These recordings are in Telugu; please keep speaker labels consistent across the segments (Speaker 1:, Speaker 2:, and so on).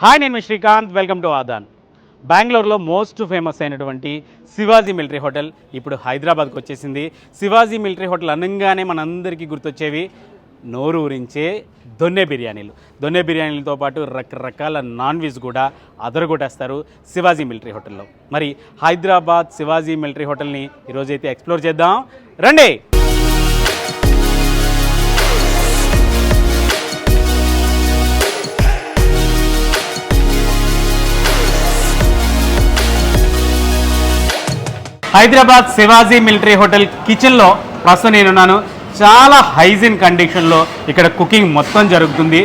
Speaker 1: హాయ్ నేను శ్రీకాంత్. వెల్కమ్ టు ఆదాన్ బెంగళూరులో మోస్ట్ ఫేమస్ అయినటువంటి శివాజీ మిలిటరీ హోటల్ ఇప్పుడు హైదరాబాద్కి వచ్చేసింది. శివాజీ మిలిటరీ హోటల్ అనగానే మనందరికీ గుర్తొచ్చేవి నోరు ఊరించే దొన్నె బిర్యానీలు. దొన్నె బిర్యానీలతో పాటు రకరకాల నాన్ వెజ్ కూడా అదరగొట్టేస్తారు శివాజీ మిలిటరీ హోటల్లో. మరి హైదరాబాద్ శివాజీ మిలిటరీ హోటల్ని ఈరోజైతే ఎక్స్ప్లోర్ చేద్దాం. రండి! హైదరాబాద్ శివాజీ మిలిటరీ హోటల్ కిచెన్లో ప్రస్తుతం నేనున్నాను. చాలా హైజీన్ కండిషన్లో ఇక్కడ కుకింగ్ మొత్తం జరుగుతుంది.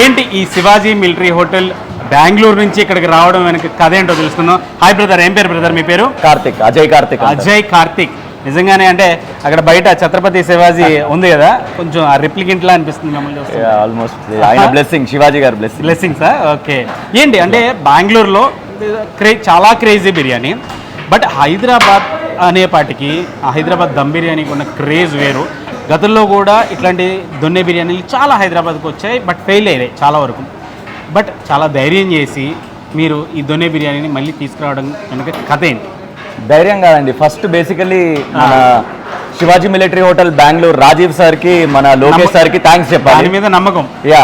Speaker 1: ఏంటి ఈ శివాజీ మిలిటరీ హోటల్ బెంగళూరు నుంచి ఇక్కడికి రావడం వెనక కథ ఏంటో తెలుసుకుందాం. హాయ్ బ్రదర్ ఏం పేరు బ్రదర్ మీ పేరు?
Speaker 2: కార్తిక్ అజయ్ కార్తిక్
Speaker 1: అజయ్ కార్తిక్. నిజంగానే అంటే అక్కడ బయట ఛత్రపతి శివాజీ ఉంది కదా కొంచెం ఆ రిప్లికెంట్ లా అనిపిస్తుంది మిమ్మల్ని
Speaker 2: ఆల్మోస్ట్ ఆయన బ్లెస్సింగ్ శివాజీ గారి బ్లెస్సింగ్
Speaker 1: బ్లెస్సింగ్స్ ఓకే ఏంటి అంటే బెంగళూరులో క్రే చాలా క్రేజీ బిర్యానీ. బట్ హైదరాబాద్ అనేపాటికి హైదరాబాద్ దమ్ బిర్యానీకి ఉన్న క్రేజ్ వేరు. గతంలో కూడా ఇట్లాంటి దొన్నె బిర్యానీలు చాలా హైదరాబాద్కి వచ్చాయి బట్ ఫెయిల్ అయ్యాయి చాలా వరకు. బట్ చాలా ధైర్యం చేసి మీరు ఈ దొన్నె బిర్యానీని మళ్ళీ తీసుకురావడం వెనక కథ ఏంటి?
Speaker 2: ధైర్యం కాదండి. First basically Shivaji military hotel Bengaluru Rajeev సార్కి మన లోకేష్ సార్కి థ్యాంక్స్
Speaker 1: దాని
Speaker 2: చెప్పాలి
Speaker 1: మీద నమ్మకం.
Speaker 2: యా.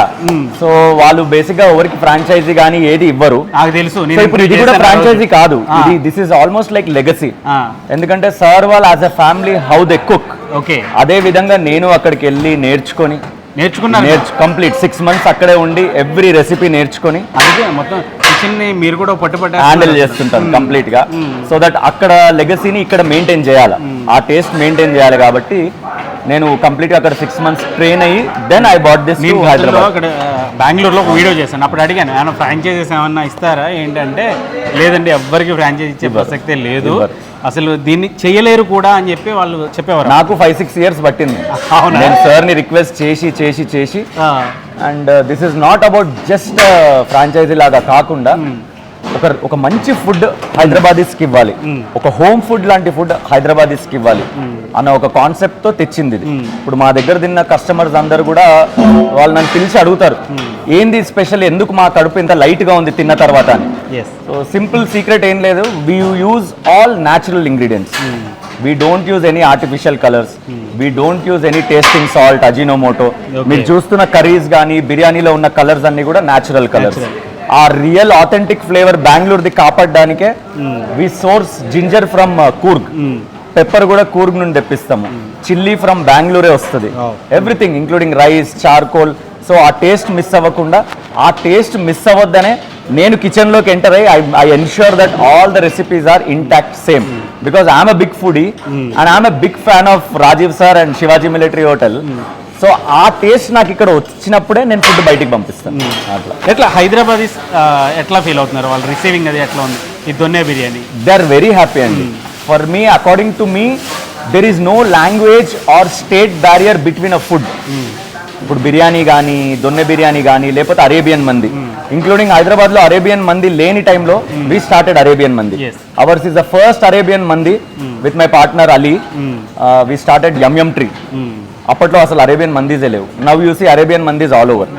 Speaker 2: సో వాళ్ళు బేసిక్గా ఎవరికి ఫ్రాంచైజీ కానీ ఏది ఇవ్వరు.
Speaker 1: నాకు తెలుసు
Speaker 2: ఇప్పుడు ఇది కూడా
Speaker 1: చేశాను ఆ
Speaker 2: ఫ్రాంచైజీ. కాదు.
Speaker 1: ఆ,
Speaker 2: ఇది this is almost like legacy
Speaker 1: ఆ,
Speaker 2: ఎందుకంటే సార్ వాళ్ళు as a family how they cook
Speaker 1: okay.
Speaker 2: అదే విధంగా నేను అక్కడికి వెళ్ళి నేర్చుకొని
Speaker 1: నేర్చుకున్నారు
Speaker 2: నేర్చు కంప్లీట్ సిక్స్ మంత్స్ అక్కడే ఉండి ఎవ్రీ రెసిపీ నేర్చుకొని
Speaker 1: అందుకే మొత్తం ని మీరు కూడా పట్టుబట్ట
Speaker 2: హ్యాండిల్ చేస్తుంటాను కంప్లీట్గా. సో దట్ అక్కడ లెగసీని ఇక్కడ మెయింటైన్ చేయాలి. ఆ టేస్ట్ మెయింటైన్ చేయాలి కాబట్టి నేను కంప్లీట్గా అక్కడ సిక్స్ మంత్స్ ట్రైన్ అయ్యి then I bought this Hyderabad
Speaker 1: అక్కడ బెంగళూరులో ఒక వీడియో చేశాను. అప్పుడు అడిగాను ఏమైనా ఫ్రాంచైజీస్ ఏమన్నా ఇస్తారా? ఏంటంటే లేదండి ఎవ్వరికి ఫ్రాంచైజీ ఇచ్చే ప్రసక్తే లేదు. అసలు దీన్ని చేయలేరు కూడా అని చెప్పి వాళ్ళు చెప్పేవారు.
Speaker 2: నాకు ఫైవ్ సిక్స్ ఇయర్స్ పట్టింది? నేను సార్ని రిక్వెస్ట్ చేసి చేసి. చేసి and this is not about just franchisee లాగా కాకుండా ఒక ఒక మంచి ఫుడ్ హైదరాబాదీస్కి ఇవ్వాలి. ఒక హోమ్ ఫుడ్ లాంటి ఫుడ్ హైదరాబాదీస్కి ఇవ్వాలి. అన్న ఒక కాన్సెప్ట్తో తెచ్చింది ఇది. ఇప్పుడు మా దగ్గర తిన్న కస్టమర్స్ అందరు కూడా వాళ్ళు నన్ను పిలిచి అడుగుతారు. ఏంది స్పెషల్ ఎందుకు మా కడుపు ఇంత లైట్గా ఉంది తిన్న తర్వాత అని. సో సింపుల్ సీక్రెట్ ఏం లేదు. We use all natural ingredients we don't use any artificial colours we don't use any tasting salt Ajinomoto. మీరు చూస్తున్న కర్రీస్ కానీ బిర్యానీలో ఉన్న కలర్స్ అన్ని కూడా న్యాచురల్ కలర్స్. ఆ రియల్ ఆథెంటిక్ ఫ్లేవర్ బెంగళూరుది కాపాడడానికే we source ginger from Coorg pepper కూడా కూర్గ్ నుండి తెప్పిస్తాము. చిల్లీ ఫ్రమ్ బెంగళూరే వస్తుంది. Everything including rice charcoal so ఆ టేస్ట్ మిస్ అవ్వకుండా ఆ టేస్ట్ మిస్ అవ్వద్దనే నేను కిచెన్లోకి ఎంటర్ అయ్యి I ensure that all the recipes are intact same because I'm a big foodie and I'm a big fan of Rajeev sir and Shivaji military hotel so ఆ టేస్ట్ నాకు ఇక్కడ వచ్చినప్పుడే నేను ఫుడ్ బయటికి పంపిస్తాను. అట్లా.
Speaker 1: ఎట్లా హైదరాబాద్ ఎట్లా ఫీల్ అవుతున్నారు? వాళ్ళు రిసీవింగ్ అది ఎట్లా ఉంది? ఈ దొన్నె biryani.
Speaker 2: They are very happy అండి. For me according to me there is no language or state barrier between a food ఇప్పుడు బిర్యానీ కానీ దొన్నె బిర్యానీ కానీ లేకపోతే అరేబియన్ మంది ఇంక్లూడింగ్ హైదరాబాద్లో అరేబియన్ మంది లేని టైంలో we started Arabian mandi. Ours is the first Arabian mandi with my partner Ali we started yum yum tree అప్పట్లో అసలు అరేబియన్ మందీసే లేవు. Now you see Arabian mandis all over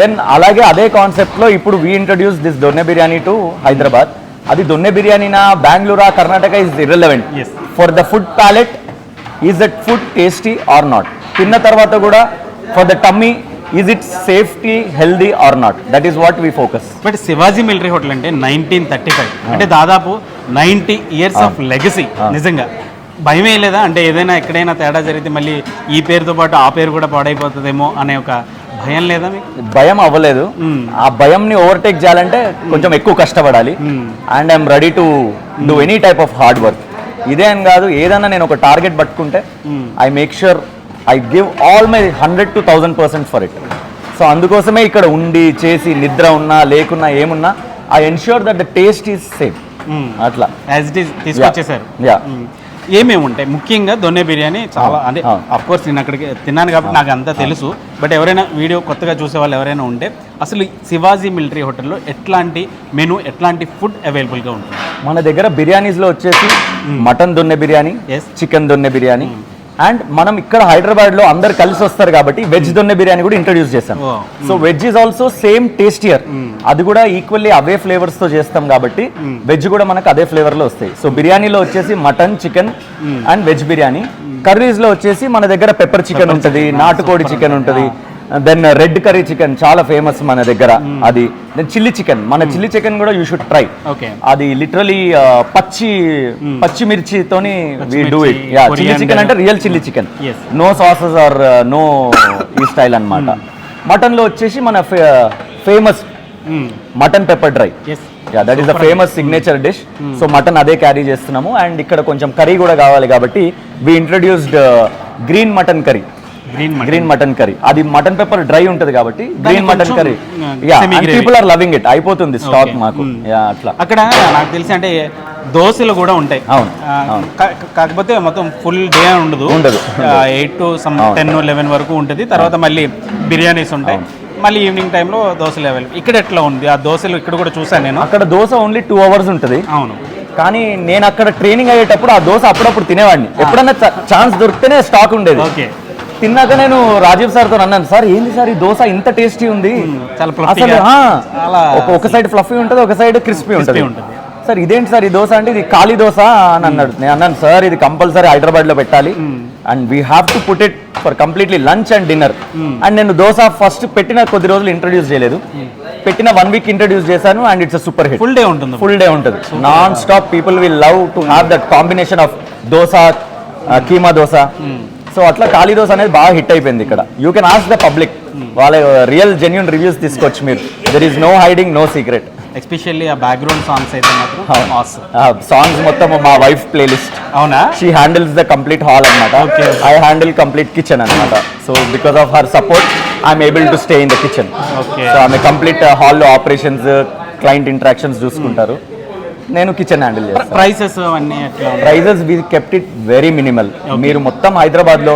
Speaker 2: then అలాగే అదే కాన్సెప్ట్లో ఇప్పుడు we introduce this donne biryani to Hyderabad. అది దొన్నె బిర్యానీనా బెంగళూరా Karnataka is irrelevant. For the food palette is that food tasty or not తిన్న తర్వాత కూడా for the tummy is it safety healthy or not that is what we focus
Speaker 1: but Shivaji military hotel అంటే నైన్టీన్ థర్టీ ఫైవ్ అంటే దాదాపు నైంటీ ఇయర్స్ ఆఫ్ లెగసీ నిజంగా. భయమే లేదా? అంటే ఏదైనా ఎక్కడైనా తేడా జరిగితే మళ్ళీ ఈ పేరుతో పాటు ఆ పేరు కూడా పాడైపోతుందేమో అనే ఒక భయం లేదా మీకు?
Speaker 2: భయం అవ్వలేదు. ఆ భయంని ఓవర్టేక్ చేయాలంటే కొంచెం ఎక్కువ కష్టపడాలి. And I'm ready to do any type of hard work. ఇదే అని కాదు ఏదన్నా నేను ఒక టార్గెట్ పట్టుకుంటే I make sure I give all my hundred to thousand percent for it. So అందుకోసమే ఇక్కడ ఉండి చేసి నిద్ర ఉన్నా లేకున్నా ఏమున్నా I ensure that the taste is same. అట్లా.
Speaker 1: యాజ్ ఇట్ ఈస్ తీసుకొచ్చేసారు.
Speaker 2: యా.
Speaker 1: ఏమేమి ఉంటాయి? ముఖ్యంగా దొన్నె బిర్యానీ చాలా అంటే కోర్స్ నేను అక్కడికి తిన్నాను కాబట్టి నాకు అంతా తెలుసు. బట్ ఎవరైనా వీడియో కొత్తగా చూసే వాళ్ళు ఎవరైనా ఉంటే అసలు శివాజీ మిలిటరీ హోటల్లో ఎట్లాంటి మెనూ ఎట్లాంటి ఫుడ్ అవైలబుల్గా ఉంటుంది?
Speaker 2: మన దగ్గర బిర్యానీస్లో వచ్చేసి mutton donne biryani. Chicken donne biryani and మనం ఇక్కడ హైదరాబాద్లో అందరు కలిసి వస్తారు కాబట్టి వెజ్ దొన్నె బిర్యానీ కూడా ఇంట్రడ్యూస్ చేస్తాం
Speaker 1: Oh.
Speaker 2: So veg is also same tastier అది కూడా ఈక్వల్లీ అవే ఫ్లేవర్స్తో చేస్తాం కాబట్టి వెజ్ కూడా మనకు అదే ఫ్లేవర్లో వస్తాయి. సో బిర్యానీలో వచ్చేసి mutton chicken and veg biryani. కర్రీస్లో వచ్చేసి మన దగ్గర పెప్పర్ చికెన్ ఉంటుంది నాటుకోడి చికెన్ ఉంటుంది. దెన్ రెడ్ కర్రీ చికెన్ చాలా ఫేమస్ మన దగ్గర. అది దెన్ చిల్లీ చికెన్ మన చిల్లీ చికెన్ కూడా యూ షుడ్ ట్రై అది లిటరలీ పచ్చి పచ్చిమిర్చితోని వి డూ ఇట్
Speaker 1: పచ్చిమిర్చి,
Speaker 2: యా చిల్లీ. చికెన్ అంటే real chilli chicken. No sauces or no ఈ స్టైల్ అన్నమాట. మటన్లో వచ్చేసి మన famous mutton pepper dry that is the famous signature dish so mutton అదే క్యారీ చేస్తున్నాము. అండ్ ఇక్కడ కొంచెం కర్రీ కూడా కావాలి కాబట్టి we introduced green mutton curry
Speaker 1: green
Speaker 2: mutton curry అది మటన్ పెప్పర్ డ్రై ఉంటది కాబట్టి green mutton curry. People are loving it అయిపోతుంది స్టాక్. మాకు.
Speaker 1: Mm.
Speaker 2: యా అట్లా.
Speaker 1: అక్కడ నాకు తెలిసి అంటే దోశలు కూడా ఉంటాయి.
Speaker 2: అవును,
Speaker 1: కాకపోతే మొత్తం ఫుల్ డే ఉండదు.
Speaker 2: ఉండదు,
Speaker 1: eight to some. Ten eleven వరకు ఉంటుంది. తర్వాత మళ్ళీ బిర్యానీస్ ఉంటాయి. మళ్ళీ ఈవినింగ్ టైంలో దోశలు అవైలబుల్ ఇక్కడ ఎట్లా ఉంది? ఆ దోశలు ఇక్కడ కూడా చూసాను నేను.
Speaker 2: అక్కడ దోశ ఓన్లీ టూ అవర్స్ ఉంటుంది.
Speaker 1: అవును.
Speaker 2: కానీ నేను అక్కడ ట్రైనింగ్ అయ్యేటప్పుడు ఆ దోశ అప్పుడప్పుడు తినేవాడిని. ఎప్పుడన్నా ఛాన్స్ దొరికితేనే స్టాక్ ఉండేది.
Speaker 1: ఓకే.
Speaker 2: తిన్నాక నేను రాజీవ్ సార్తో అన్నాను సార్ ఏంది సార్ ఈ దోశ ఇంత టేస్టీ ఉంది?
Speaker 1: చాలా
Speaker 2: అసలు ఆ, ఒక ఒక సైడ్ ఫ్లఫీ ఉంటుంది ఒక సైడ్ క్రిస్పీ ఉంటుంది.
Speaker 1: ఉంటుంది.
Speaker 2: సార్ ఇదేంటి సార్ ఈ దోశ అంటే ఇది ఖాళీ దోశ? అని అన్నాడు. నేను అన్నాను సార్ ఇది కంపల్సరీ హైదరాబాద్లో పెట్టాలి and we have to put it for completely lunch and dinner and నేను దోశ ఫస్ట్ పెట్టిన కొద్ది రోజులు ఇంట్రడ్యూస్ చేయలేదు. పెట్టిన వన్ వీక్ ఇంట్రడ్యూస్ చేశాను and it's super hit
Speaker 1: full day ఉంటుంది.
Speaker 2: ఫుల్ డే ఉంటుంది. Nonstop people will love to have that combination of dosa keema dosa. So అట్లా ఖాళీ దోశ అనేది బాగా హిట్ అయిపోయింది ఇక్కడ. You can ask the public వాళ్ళ రియల్ జెన్యున్ రివ్యూస్ తీసుకోవచ్చు మీరు. There is no hiding no secret
Speaker 1: especially ఆ బ్యాక్గ్రౌండ్ సాంగ్స్ అయితే మాత్రం.
Speaker 2: సాంగ్స్ మొత్తం మా వైఫ్ ప్లేలిస్ట్
Speaker 1: అవునా?
Speaker 2: She handles the complete hall అనమాట. ఐ హ్యాండిల్ కంప్లీట్ కిచెన్ అనమాట so because of her support I'm able to stay in the kitchen. So ఆమె కంప్లీట్ హాల్లో ఆపరేషన్స్ క్లయింట్ ఇంటరాక్షన్స్ చూసుకుంటారు. నేను కిచెన్ హ్యాండిల్ చేస్తాను
Speaker 1: prices
Speaker 2: prizes we kept it very minimal మీరు మొత్తం హైదరాబాద్లో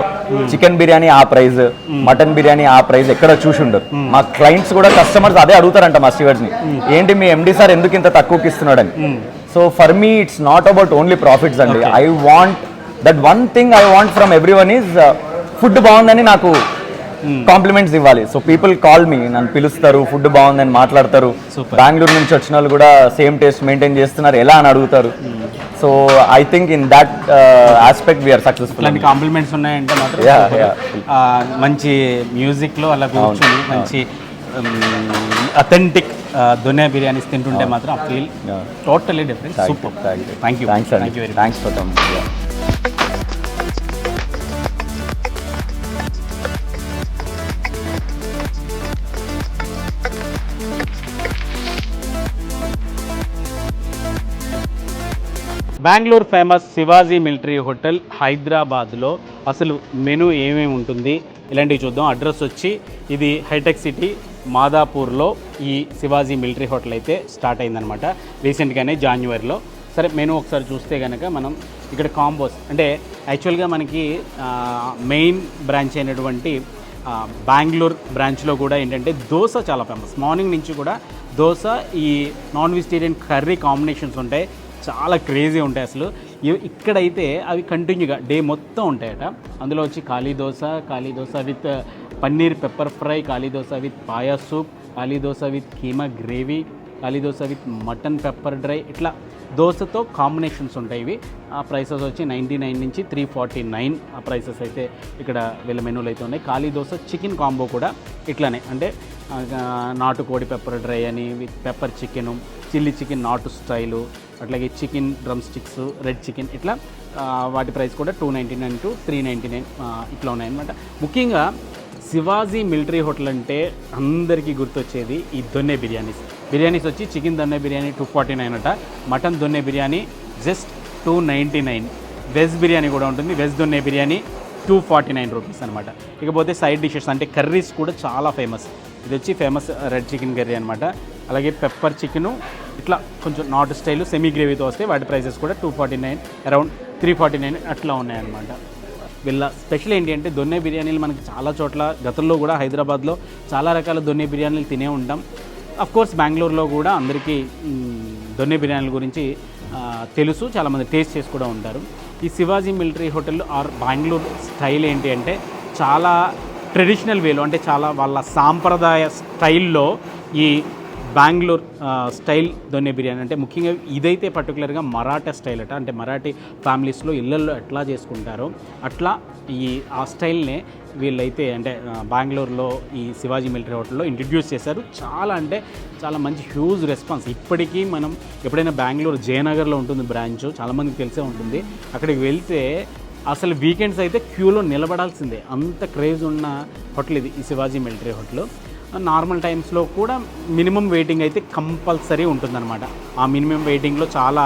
Speaker 2: చికెన్ బిర్యానీ ఆ ప్రైస్ మటన్ బిర్యానీ ఆ ప్రైస్ ఎక్కడ చూసి ఉండరు. మా క్లయింట్స్ కూడా కస్టమర్స్ అదే అడుగుతారంట మా స్టీవర్స్ని. ఏంటి మీ ఎండి సార్ ఎందుకు ఇంత తక్కువకి ఇస్తున్నాడని? So for me it's not about only profits అండి. I want that one thing I want from everyone is food బాగుందని నాకు కాంప్లిమెంట్స్ ఇవ్వాలి. సో పీపుల్ కాల్ మీ నన్ను పిలుస్తారు ఫుడ్ బాగుందని మాట్లాడతారు. బెంగళూరు నుంచి వచ్చిన వాళ్ళు కూడా సేమ్ టేస్ట్ మెయింటైన్ చేస్తున్నారు. ఎలా అని అడుగుతారు. So I think in that aspect we're successful
Speaker 1: ఇట్లాంటి కాంప్లిమెంట్స్ ఉన్నాయంటే మాత్రం మంచి మ్యూజిక్లో అలా కూర్చొని మంచి అథెంటిక్ దొనే బిర్యానీస్ తింటుంటే మాత్రం ఆ feel. Totally different super thank you
Speaker 2: thanks
Speaker 1: thank you
Speaker 2: అండి
Speaker 1: very
Speaker 2: thanks for coming
Speaker 1: Bengaluru famous Shivaji military hotel హైదరాబాద్లో అసలు మెనూ ఏమేమి ఉంటుంది ఇలాంటివి చూద్దాం. అడ్రస్ వచ్చి ఇది హైటెక్ సిటీ మాదాపూర్లో ఈ శివాజీ మిలిటరీ హోటల్ అయితే స్టార్ట్ అయిందనమాట రీసెంట్గానే జాన్యువరిలో. సరే మెనూ ఒకసారి చూస్తే కనుక మనం ఇక్కడ కాంబోస్ అంటే యాక్చువల్గా మనకి మెయిన్ బ్రాంచ్ అయినటువంటి బెంగళూరు బ్రాంచ్లో కూడా ఏంటంటే దోశ చాలా ఫేమస్. మార్నింగ్ నుంచి కూడా దోశ ఈ నాన్ వెజిటేరియన్ కర్రీ కాంబినేషన్స్ ఉంటాయి. చాలా క్రేజీ ఉంటాయి అసలు. ఇక్కడైతే అవి కంటిన్యూగా డే మొత్తం ఉంటాయట. అందులో వచ్చి ఖాళీ దోశ ఖాళీ dosa with paneer pepper fry ఖాళీ దోశ విత్ పాయా సూప్ ఖాళీ దోశ విత్ కీమా గ్రేవీ ఖాళీ dosa with mutton pepper dry ఇట్లా దోశతో కాంబినేషన్స్ ఉంటాయి ఇవి. ఆ ప్రైసెస్ వచ్చి నైంటీ నైన్ నుంచి త్రీ ఫార్టీ నైన్ ఆ ప్రైసెస్ అయితే ఇక్కడ వీళ్ళ మెనూలు అయితే ఉన్నాయి. ఖాళీ దోశ చికెన్ కాంబో కూడా ఇట్లానే. అంటే నాటుకోడి పెప్పర్ డ్రై అని with pepper chicken chilli chicken నాటు స్టైలు అట్లాగే chicken drumsticks red chicken ఇట్లా వాటి ప్రైస్ కూడా two ninety nine to three ninety nine ఇట్లా ఉన్నాయన్నమాట. ముఖ్యంగా శివాజీ మిలిటరీ హోటల్ అంటే అందరికీ గుర్తొచ్చేది ఈ దొన్నె బిర్యానీస్. బిర్యానీస్ వచ్చి chicken donne biryani two forty nine అట mutton donne biryani just two ninety nine. Veg biryani కూడా ఉంటుంది veg donne biryani two forty nine rupees అనమాట ఇకపోతే సైడ్ డిషెస్ అంటే కర్రీస్ కూడా చాలా ఫేమస్. ఇది వచ్చి ఫేమస్ రెడ్ చికెన్ కర్రీ అనమాట అలాగే పెప్పర్ చికెను ఇట్లా కొంచెం నాటు స్టైల్ సెమీ గ్రేవీతో వస్తాయి వాటి ప్రైసెస్ కూడా two forty nine around three forty nine అట్లా ఉన్నాయన్నమాట. వీళ్ళ స్పెషల్ ఏంటి అంటే దొన్నె బిర్యానీలు మనకి చాలా చోట్ల గతంలో కూడా హైదరాబాద్లో చాలా రకాల దొన్నె బిర్యానీలు తినే ఉంటాం. అఫ్ కోర్స్ బెంగళూరులో కూడా అందరికీ దొన్నె బిర్యానీల గురించి తెలుసు చాలామంది టేస్ట్ చేసి కూడా ఉంటారు. ఈ Shivaji military hotel or Bengaluru style ఏంటి అంటే చాలా ట్రెడిషనల్ వేలో అంటే చాలా వాళ్ళ సాంప్రదాయ స్టైల్లో ఈ బెంగళూరు స్టైల్ దొన్నె బిర్యానీ. అంటే ముఖ్యంగా ఇదైతే పర్టికులర్గా మరాఠా స్టైల్ అట. అంటే మరాఠీ ఫ్యామిలీస్లో ఇళ్ళల్లో ఎట్లా చేసుకుంటారో అట్లా ఈ ఆ స్టైల్నే వీళ్ళైతే అంటే బెంగళూరులో ఈ శివాజీ మిలిటరీ హోటల్లో ఇంట్రడ్యూస్ చేశారు. చాలా అంటే చాలా మంచి హ్యూజ్ రెస్పాన్స్. ఇప్పటికీ మనం ఎప్పుడైనా బెంగళూరు జయనగర్లో ఉంటుంది బ్రాంచ్ చాలామందికి తెలిసే ఉంటుంది. అక్కడికి వెళ్తే అసలు వీకెండ్స్ అయితే క్యూలో నిలబడాల్సిందే. అంత క్రేజ్ ఉన్న హోటల్ ఇది ఈ శివాజీ మిలిటరీ హోటల్. నార్మల్ టైమ్స్లో కూడా మినిమం వెయిటింగ్ అయితే కంపల్సరీ ఉంటుందన్నమాట. ఆ మినిమం వెయిటింగ్లో చాలా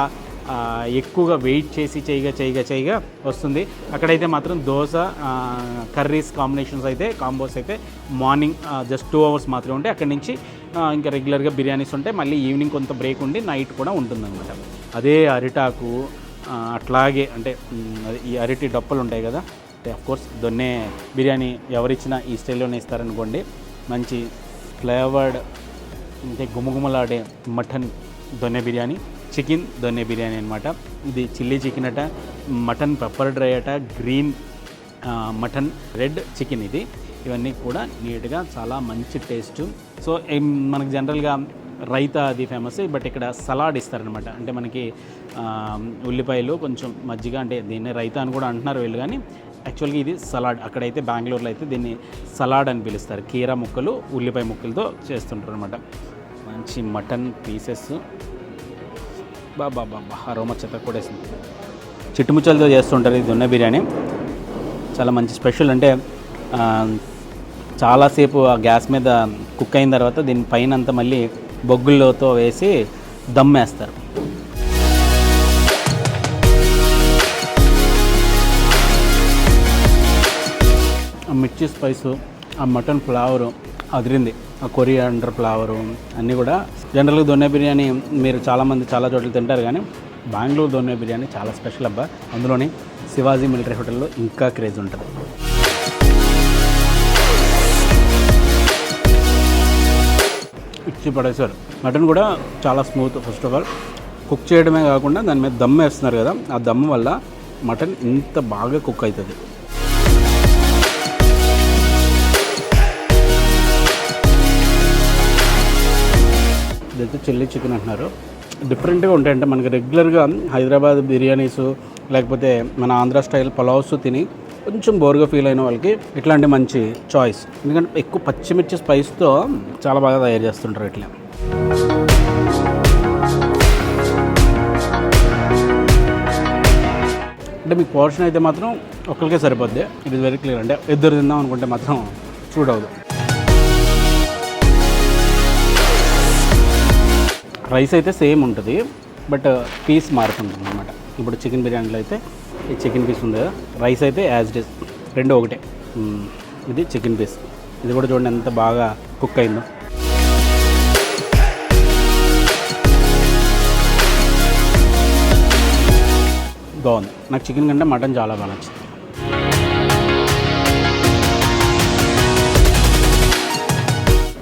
Speaker 1: ఎక్కువగా వెయిట్ చేసి చేయగా చేయగా చేయగా వస్తుంది. అక్కడైతే మాత్రం దోశ కర్రీస్ కాంబినేషన్స్ అయితే కాంబోస్ అయితే మార్నింగ్ జస్ట్ టూ అవర్స్ మాత్రమే ఉంటాయి. అక్కడి నుంచి ఇంకా రెగ్యులర్గా బిర్యానీస్ ఉంటాయి. మళ్ళీ ఈవినింగ్ కొంత బ్రేక్ ఉండి నైట్ కూడా ఉంటుందన్నమాట. అదే అరిటాకు అట్లాగే అంటే ఈ అరటి డప్పలు ఉంటాయి కదా అంటే కోర్స్ దొన్నే బిర్యానీ ఎవరిచ్చినా ఈ స్టైల్లోనే ఇస్తారనుకోండి మంచి ఫ్లేవర్డ్ అంటే గుమగుమలాడే మటన్ దొన్నె బిర్యానీ చికెన్ దొన్నె బిర్యానీ అనమాట ఇది చిల్లీ చికెన్ అట మటన్ పెప్పర్ డ్రై అట గ్రీన్ మటన్ రెడ్ చికెన్ ఇది. ఇవన్నీ కూడా నీట్గా చాలా మంచి టేస్ట్. సో మనకు జనరల్గా రైతా అది ఫేమస్ బట్ ఇక్కడ సలాడ్ ఇస్తారనమాట. అంటే మనకి ఉల్లిపాయలు కొంచెం మజ్జిగ అంటే దీన్ని రైతా అని కూడా అంటున్నారు వీళ్ళు కానీ యాక్చువల్గా ఇది సలాడ్. అక్కడైతే బెంగళూరులో అయితే దీన్ని సలాడ్ అని పిలుస్తారు. కీరా ముక్కలు ఉల్లిపాయ ముక్కలతో చేస్తుంటారు అనమాట మంచి మటన్ పీసెస్. బాబా బాబా అరోమా చెత్త కూడేసింది చిట్టుముచ్చలతో చేస్తుంటారు ఇది ఉన్న బిర్యానీ. చాలా మంచి స్పెషల్ అంటే చాలాసేపు ఆ గ్యాస్ మీద కుక్ అయిన తర్వాత దీని పైన అంతా మళ్ళీ బొగ్గుల్లోతో వేసి దమ్ వేస్తారు ఆ మిర్చి స్పైసు ఆ మటన్ ఫ్లేవరు అదిరింది. ఆ కొరియాండర్ ఫ్లేవరు అన్నీ కూడా జనరల్గా దొన్నె బిర్యానీ మీరు చాలామంది చాలా చోట్ల తింటారు కానీ బెంగళూరు దొన్నె బిర్యానీ చాలా స్పెషల్ అబ్బా. అందులోని శివాజీ మిలిటరీ హోటల్లో ఇంకా క్రేజ్ ఉంటుంది. ఇచ్చి పడేశారు. మటన్ కూడా చాలా smooth first of all. Cook చేయడమే కాకుండా దాని మీద దమ్ వేస్తున్నారు కదా ఆ దమ్ వల్ల మటన్ ఇంత బాగా కుక్ అవుతుంది. ఇదైతే చిల్లీ చికెన్ అంటున్నారు. డిఫరెంట్గా ఉంటాయంటే. మనకి రెగ్యులర్గా హైదరాబాద్ బిర్యానీస్ లేకపోతే మన ఆంధ్ర స్టైల్ పలావ్స్ తిని కొంచెం బోర్గా ఫీల్ అయిన వాళ్ళకి ఇట్లాంటి మంచి చాయిస్ ఎందుకంటే ఎక్కువ పచ్చిమిర్చి స్పైస్తో చాలా బాగా తయారు చేస్తుంటారు ఇట్లా. అంటే మీకు పోర్షన్ అయితే మాత్రం ఒక్కరికే సరిపోద్ది. ఇట్ ఇస్ వెరీ క్లియర్ అంటే ఇద్దరు తిందాం అనుకుంటే మాత్రం సూట్ అవ్వదు రైస్ అయితే సేమ్ ఉంటుంది. బట్ పీస్ uh, మారుతుంటుంది అనమాట ఇప్పుడు చికెన్ బిర్యానీలో అయితే ఈ చికెన్ పీస్ ఉంది కదా. రైస్ అయితే యాజ్ ఇట్ ఇస్ రెండు ఒకటే. ఇది చికెన్ పీస్ ఇది కూడా చూడండి ఎంత బాగా కుక్ అయిందో. బాగుంది. నాకు చికెన్ కంటే మటన్ చాలా బాగా నచ్చింది.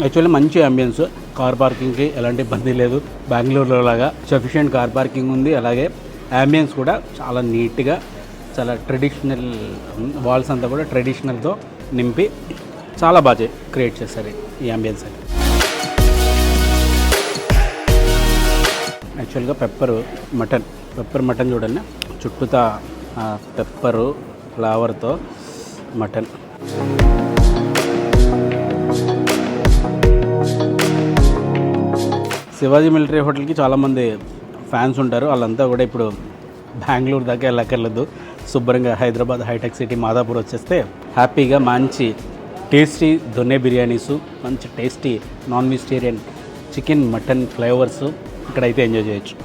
Speaker 1: యాక్చువల్లీ మంచి అంబియన్స్ కార్ పార్కింగ్కి ఎలాంటి ఇబ్బంది లేదు. బెంగళూరులో లాగా సఫిషియంట్ కార్ పార్కింగ్ ఉంది. అలాగే యాంబియన్స్ కూడా చాలా నీట్గా చాలా ట్రెడిషనల్ వాల్స్ అంతా కూడా ట్రెడిషనల్తో నింపి చాలా బాగా క్రియేట్ చేస్తారు ఈ అంబియన్స్ అయితే. యాక్చువల్గా పెప్పరు మటన్ పెప్పర్ మటన్ చూడండి. చుట్టూతా పెప్పరు ఫ్లవర్తో మటన్ శివాజీ మిలిటరీ హోటల్కి చాలామంది ఫ్యాన్స్ ఉంటారు. వాళ్ళంతా కూడా ఇప్పుడు బెంగళూరు దాకా వెళ్ళక్కర్లేదు. శుభ్రంగా హైదరాబాద్ హైటెక్ సిటీ మాదాపూర్ వచ్చేస్తే హ్యాపీగా మంచి టేస్టీ దొన్నె బిర్యానీసు మంచి tasty non vegetarian chicken mutton flavours ఇక్కడైతే ఎంజాయ్ చేయొచ్చు.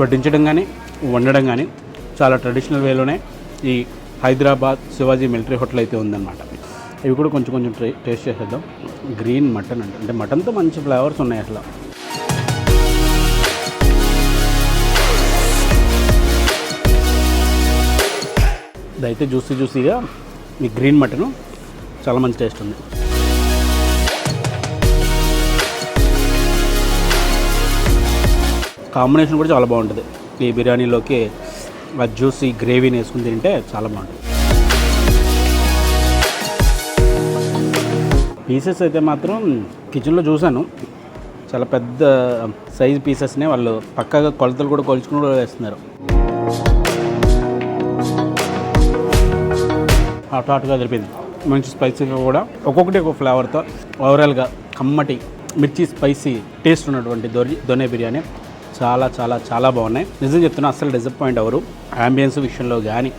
Speaker 1: వడ్డించడం కానీ వండడం కానీ చాలా ట్రెడిషనల్ వేలోనే ఈ హైదరాబాద్ శివాజీ మిలిటరీ హోటల్ అయితే ఉందన్నమాట. ఇవి కూడా కొంచెం కొంచెం ట్రే టేస్ట్ చేసేద్దాం. గ్రీన్ మటన్ అంటే. అంటే మటన్తో మంచి ఫ్లేవర్స్ ఉన్నాయి అట్లా ఇదైతే జ్యూసీ జ్యూసీగా మీ గ్రీన్ మటన్ చాలా మంచి టేస్ట్ ఉంది. కాంబినేషన్ కూడా చాలా బాగుంటుంది. ఈ బిర్యానీలోకి ఆ జ్యూసీ గ్రేవీని వేసుకుని తింటే చాలా బాగుంటుంది. పీసెస్ అయితే మాత్రం కిచెన్లో చూశాను. చాలా పెద్ద సైజ్ పీసెస్నే వాళ్ళు పక్కగా కొలతలు కూడా కొలుచుకుని కూడా వేస్తున్నారు. హాట్ హాట్గా తెలిపింది మంచి స్పైసీగా కూడా. ఒక్కొక్కటి ఒక ఫ్లేవర్తో ఓవరాల్గా కమ్మటి మిర్చి స్పైసీ టేస్ట్ ఉన్నటువంటి దొరి దొనే బిర్యానీ. చాలా చాలా చాలా బాగున్నాయి. నిజం చెప్తున్నా అస్సలు డిసప్పాయింట్ అవ్వరు. అంబియన్స్ విషయంలో కానీ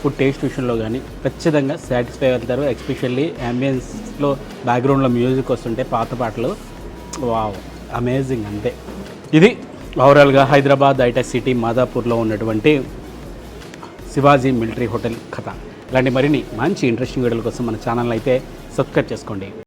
Speaker 1: ఫుడ్ టేస్ట్ విషయంలో కానీ ఖచ్చితంగా సాటిస్ఫై అవుతారు. ఎస్పెషల్లీ అంబియన్స్లో బ్యాక్గ్రౌండ్లో మ్యూజిక్ వస్తుంటే పాత పాటలు వావ్ అమేజింగ్ అంతే. ఇది ఓవరాల్గా హైదరాబాద్ ఐటెక్ సిటీ మాదాపూర్లో ఉన్నటువంటి శివాజీ మిలిటరీ హోటల్ కథ. ఇలాంటి మరిన్ని మంచి ఇంట్రెస్టింగ్ వీడియోల కోసం మన ఛానల్ అయితే సబ్స్క్రైబ్ చేసుకోండి.